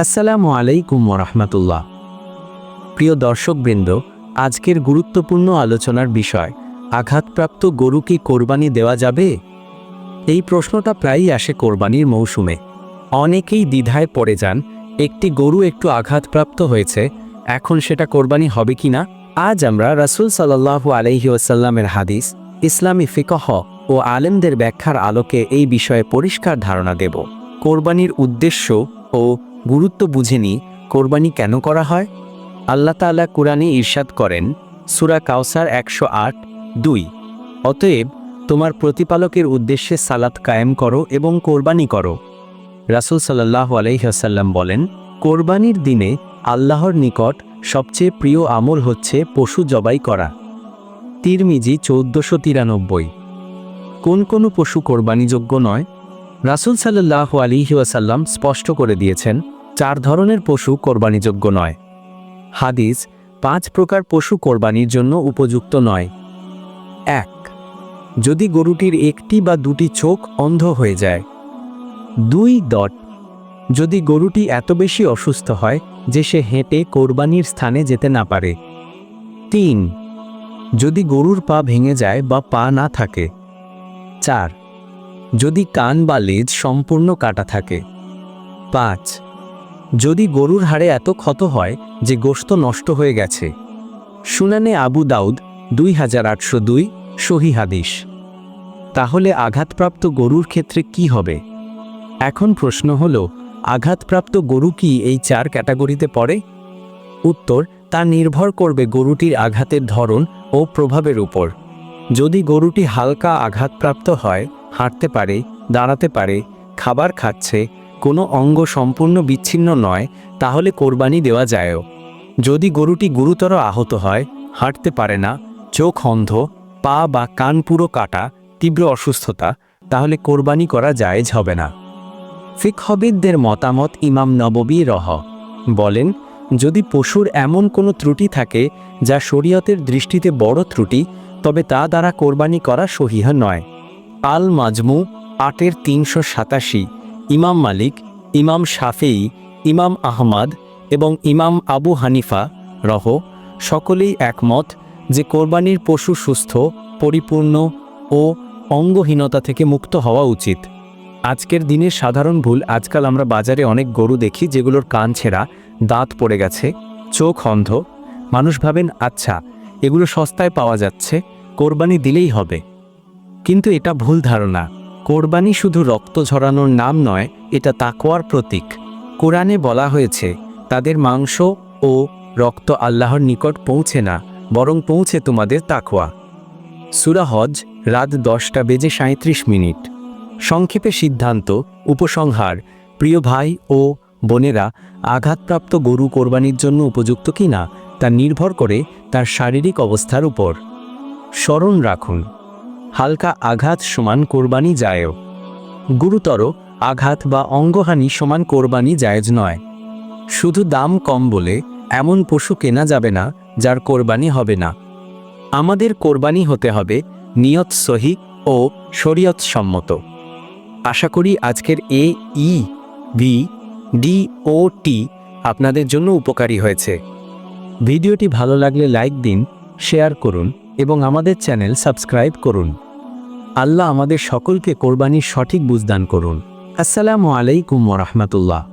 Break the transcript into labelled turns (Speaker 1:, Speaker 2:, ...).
Speaker 1: আসসালামু আলাইকুম রহমতুল্লাহ। প্রিয় দর্শকবৃন্দ, আজকের গুরুত্বপূর্ণ আলোচনার বিষয়, আঘাতপ্রাপ্ত গরু কি কোরবানি দেওয়া যাবে? এই প্রশ্নটা প্রায়ই আসে কোরবানির মৌসুমে। অনেকেই দ্বিধায় পড়ে যান, একটি গরু একটু আঘাতপ্রাপ্ত হয়েছে, এখন সেটা কোরবানি হবে কি না আজ আমরা রাসূল সাল্লাল্লাহু আলাইহি ওয়াসাল্লামের হাদিস, ইসলামী ফিকহ ও আলেমদের ব্যাখ্যার আলোকে এই বিষয়ে পরিষ্কার ধারণা দেব। কোরবানির উদ্দেশ্য ও গুরুত্ব বুঝেনি কোরবানি কেন করা হয়? আল্লাহ তাআলা কোরআনে ঈর্ষাদ করেন, সুরা কাউসার একশো আট, দুই। অতএব, তোমার প্রতিপালকের উদ্দেশ্যে সালাত কায়েম করো এবং কোরবানি করো। রাসূল সাল্লাহ আলহিহাসাল্লাম বলেন, কোরবানির দিনে আল্লাহর নিকট সবচেয়ে প্রিয় আমল হচ্ছে পশু জবাই করা। তিরমিজি চৌদ্দশো তিরানব্বই। কোন কোন পশু কোরবানিযোগ্য নয়? রাসূল সাল্লাহ আলিহাসাল্লাম স্পষ্ট করে দিয়েছেন, চার ধরনের পশু কোরবানিযোগ্য নয়। হাদিস, পাঁচ প্রকার পশু কোরবানির জন্য উপযুক্ত নয়। এক, যদি গরুটির একটি বা দুটি চোখ অন্ধ হয়ে যায়। দুই দট যদি গরুটি এত বেশি অসুস্থ হয় যে সে হেঁটে কোরবানির স্থানে যেতে না পারে। তিন, যদি গরুর পা ভেঙে যায় বা পা না থাকে। চার যদি কান বা লেজ সম্পূর্ণ কাটা থাকে। পাঁচ। যদি গরুর হাড়ে এত ক্ষত হয় যে গোশত নষ্ট হয়ে গেছে। শুনানে আবু দাউদ দুই হাজার আটশো দুই, সহি হাদিস। তাহলে আঘাতপ্রাপ্ত গরুর ক্ষেত্রে কি হবে? এখন প্রশ্ন হল, আঘাতপ্রাপ্ত গরু কি এই চার ক্যাটাগরিতে পড়ে? উত্তর, তা নির্ভর করবে গরুটির আঘাতের ধরন ও প্রভাবের উপর। যদি গরুটি হালকা আঘাতপ্রাপ্ত হয় হাঁটতে পারে, দাঁড়াতে পারে, খাবার খাচ্ছে, কোনো অঙ্গ সম্পূর্ণ বিচ্ছিন্ন নয়, তাহলে কোরবানি দেওয়া যায়ও। যদি গরুটি গুরুতর আহত হয়, হাঁটতে পারে না, চোখ অন্ধ, পা বা কান পুরো কাটা, তীব্র অসুস্থতা, তাহলে কোরবানি করা জায়েজ হবে না। ফিকহবিদদের মতামত ইমাম নববী রহ। বলেন, যদি পশুর এমন কোনো ত্রুটি থাকে, যা শরীয়তের দৃষ্টিতে বড় ত্রুটি, তবে তা দ্বারা কোরবানি করা সহিহ নয়। আল মাজমু, আটের তিনশো সাতাশি, ইমাম মালিক, ইমাম শাফেই ইমাম আহমাদ এবং ইমাম আবু হানিফা রহ, সকলেই একমত যে কোরবানির পশু সুস্থ, পরিপূর্ণ ও অঙ্গহীনতা থেকে মুক্ত হওয়া উচিত। আজকের দিনের সাধারণ ভুল, আজকাল আমরা বাজারে অনেক গরু দেখি যেগুলোর কান ছেঁড়া, দাঁত পড়ে গেছে, চোখ অন্ধ। মানুষ ভাবেন আচ্ছা এগুলো সস্তায় পাওয়া যাচ্ছে, কোরবানি দিলেই হবে। কিন্তু এটা ভুল ধারণা। কোরবানি শুধু রক্ত ঝরানোর নাম নয়, এটা তাকোয়ার প্রতীক। কোরআনে বলা হয়েছে, তাদের মাংস ও রক্ত আল্লাহর নিকট পৌঁছে না, বরং পৌঁছে তোমাদের তাকোয়া সুরা হজ, রাত দশটা বেজে সাঁত্রিশ মিনিট। সংক্ষেপে সিদ্ধান্ত, উপসংহার, প্রিয় ভাই ও বোনেরা, আঘাতপ্রাপ্ত গরু কোরবানির জন্য উপযুক্ত কিনা, তা নির্ভর করে তার শারীরিক অবস্থার উপর। স্মরণ রাখুন হালকা আঘাত সমান কোরবানি যায়ও। গুরুতর আঘাত বা অঙ্গহানি সমান কোরবানি জায়েজ নয়। শুধু দাম কম বলে এমন পশু কেনা যাবে না, যার কোরবানি হবে না। আমাদের কোরবানি হতে হবে নিয়ত সহি ও শরীয়ত সম্মত আশা করি আজকের এ ই ভি ডি ও টি আপনাদের জন্য উপকারী হয়েছে। ভিডিওটি ভালো লাগলে লাইক দিন, শেয়ার করুন। এবং আমাদের চ্যানেল সাবস্ক্রাইব করুন। আল্লাহ আমাদের সকলকে কোরবানির সঠিক বুঝদান করুন। আসসালামু আলাইকুম রহমতুল্লাহ।